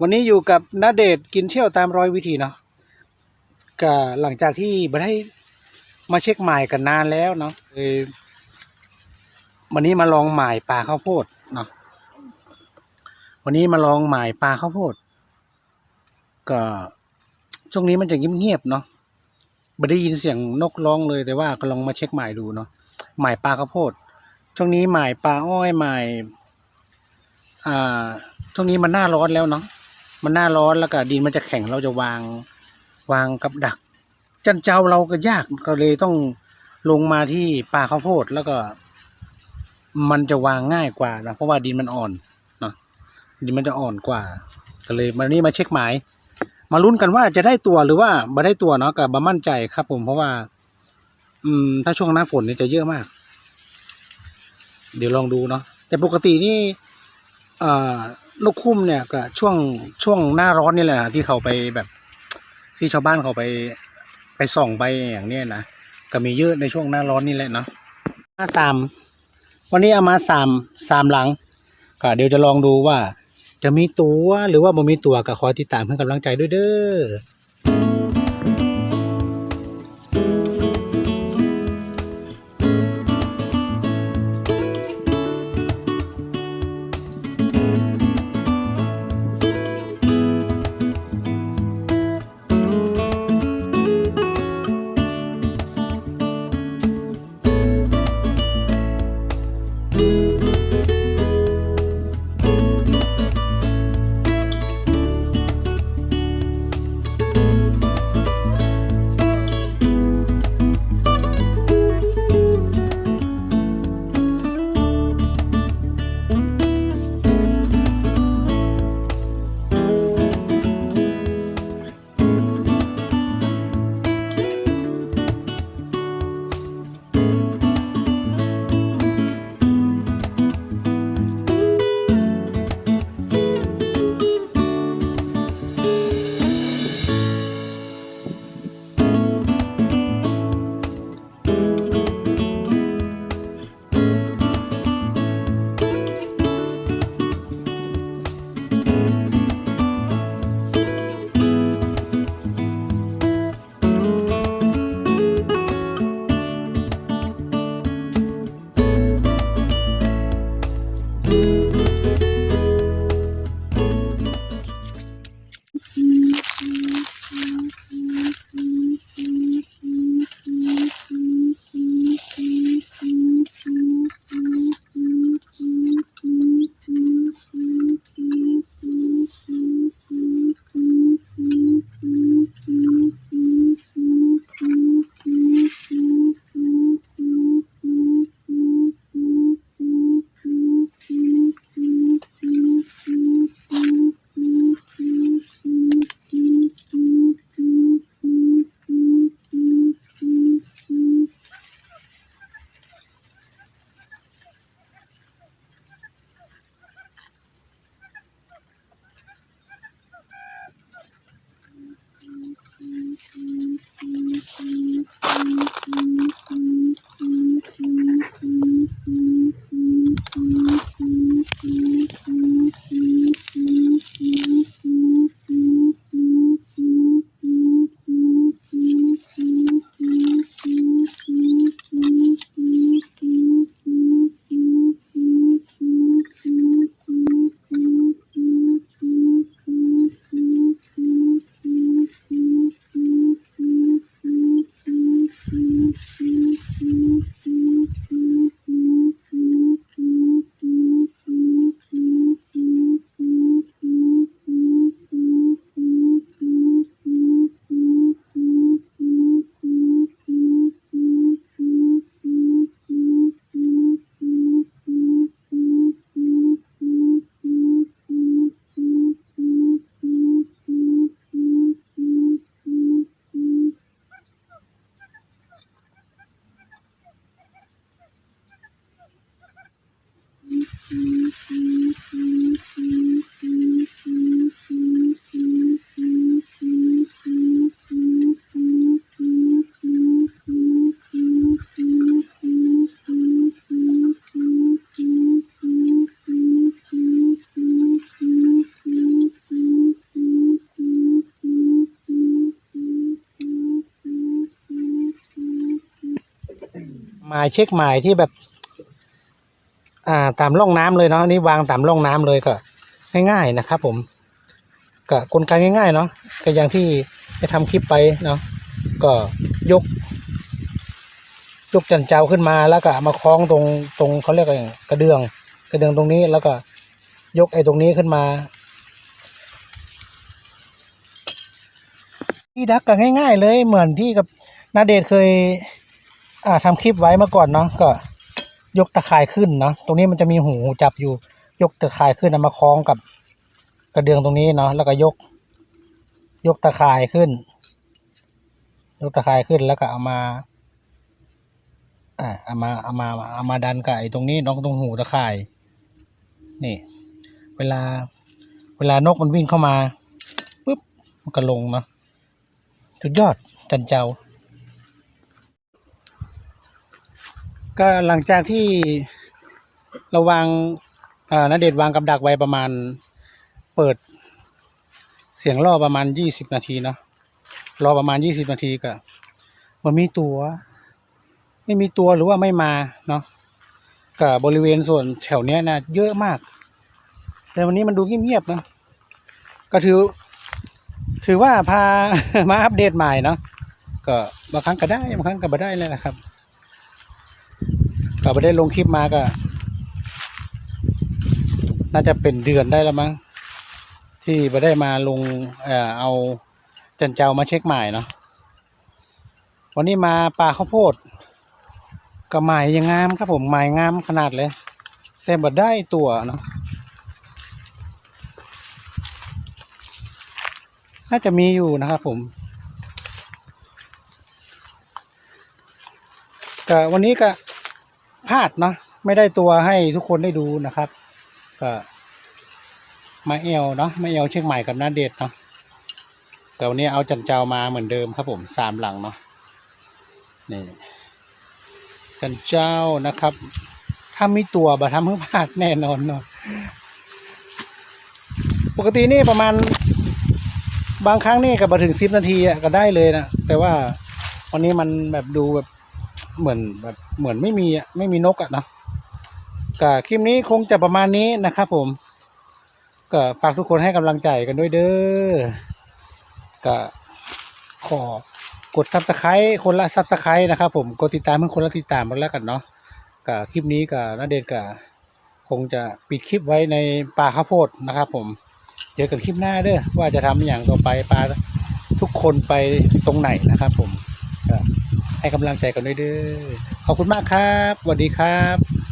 วันนี้อยู่กับนาเดชกินเที่ยวตามรอยวิถีเนาะก็หลังจากที่มาได้มาเช็คหมายกันนานแล้วเนาะเลยวันนี้มาลองหมายปลาข้าวโพดเนาะวันนี้มาลองหมายปลาข้าวโพด ก็ช่วงนี้มันจะเงียบๆเนาะไม่ได้ยินเสียงนกร้องเลยแต่ว่าก็ลองมาเช็คหมายดูเนาะหมายปลาข้าวโพด ช่วงนี้หมายปลาอ้อยหมายอ่าช่วงนี้มันหน้าร้อนแล้วเนาะ มันหน้าร้อนแล้วก็ดินมันจะแข็งเราจะวางวางกับดัก จันเจ้าเราก็ยากก็เลยต้องลงมาที่ป่าข้าวโพดแล้วก็ มันจะวางง่ายกว่านะเพราะว่าดินมันอ่อนเนาะดินมันจะอ่อนกว่า ก็เลยวันนี้มาเช็คหมาย มาลุ้นกันว่าจะได้ตัวหรือว่าไม่ได้ตัวเนาะกับบามั่นใจครับ ผมเพราะว่า อืม ถ้าช่วงหน้าฝนนี่จะเยอะมาก เดี๋ยวลองดูเนาะแต่ปกตินี่อ่า นกคุ้มเนี่ยก็ช่วงช่วงหน้าร้อนนี่แหละที่เขาไปแบบที่ชาวบ้านเขาไปไปส่องไปอย่างเนี้ยนะก็มีเยอะในช่วงหน้าร้อนนี่แหละเนาะมาสามวันนี้เอามาสามสามหลังก็เดี๋ยวจะลองดูว่า จะมีตัวหรือว่าบ่มีตัวก็ขอติดตามเพื่อกำลังใจด้วยเด้อ มายเช็คหมายที่แบบ อ่าตามร่องน้ำเลยเนาะอันนี่วางตามร่องน้ำเลยก็ ง่ายๆนะครับ ผมก็กลไกง่ายๆเนาะก็อย่างที่ได้ทำคลิปไปเนาะก็ยก ยกจันเจ้าขึ้นมาแล้วก็มาคล้องตรงตรงเขาเรียกอะไรกระเดื่อง กระเดื่องตรงนี้แล้วก็ยกไอ้ตรงนี้ขึ้นมาที่ดักก็ง่าย ๆ เลยเหมือนที่กับนาเดชเคย อ่าทำคลิปไว้เมื่อก่อนเนาะก็ยกตะข่ายขึ้นเนาะตรงนี้มันจะมีหูจับอยู่ ยกตะข่ายขึ้นเอามาคล้องกับกระเดื่องตรงนี้เนาะแล้วก็ยก ยกตะข่ายขึ้น ยกตะข่ายขึ้นแล้วก็เอามาอ่าเอามาเอามาเอามาดันกับไอ้ตรงนี้น้องตรงหูตะข่ายนี่ เวลา เวลานกมันวิ่งเข้ามาปุ๊บมันก็ลงเนาะสุดยอดจันเจ้า ก็หลังจากที่เราวางอ่าเดชวางกับดักไว้ประมาณเปิดเสียงล่อประมาณยี่สิบนาทีเนาะรอประมาณยี่สิบนาทีก็มันมีตัว ไม่มีตัวหรือว่าไม่มาเนาะกับบริเวณส่วนแถวเนี้ยนะเยอะมาก แต่วันนี้มันดูเงียบๆนะก็ถือ ถือว่าพามาอัปเดตใหม่เนาะก็บางครั้งก็ได้บางครั้งก็ไม่ได้เลยนะครับ ก็ไม่ได้ลงคลิปมาก็ น่าจะเป็นเดือนได้แล้วมั้ง ที่ไม่ได้มาลงเอ่อเอาจันเจ้ามาเช็คใหม่เนาะวันนี้มาป่าข้าวโพดก็หมายยังงามครับผมหมายงามขนาดเลย แต่บ่ได้ตัวเนาะน่าจะมีอยู่นะครับผมก็วันนี้ก็ พลาดเนาะไม่ได้ตัวให้ทุกคนได้ดูนะครับ ก็มาเอลเนาะมาเอลเชียงใหม่กับนาเดชเนาะแต่วันนี้เอาจันเจ้ามาเหมือนเดิมครับผมสามหลังเนาะนี่จันเจ้านะครับ ถ้ามีตัวบะทำเพื่อพลาดแน่นอนเนาะปกตินี่ประมาณบางครั้งนี่ก็มาถึงสิบนาทีก็ได้เลยนะแต่ว่าวันนี้มันแบบดูแบบ เหมือนแบบเหมือนไม่มีอะไม่มีนกอะเนาะก็คลิปนี้คงจะประมาณนี้นะครับผม ก็ฝากทุกคนให้กำลังใจกันด้วยเด้อก็ขอกดซับสไครต์คนละซับสไครต์นะครับผมกดติดตามเพื่อคนละติดตามกันแล้วกันเนาะกับคลิปนี้กับนาเดชน์กับคงจะปิดคลิปไว้ในป่าข้าวโพดนะครับ ผมเจอกันคลิปหน้าเด้อว่าจะทำอย่างต่อไปปลาทุกคนไปตรงไหนนะครับผม ให้กำลังใจกันด้วยเด้อขอบคุณมากครับสวัสดีครับ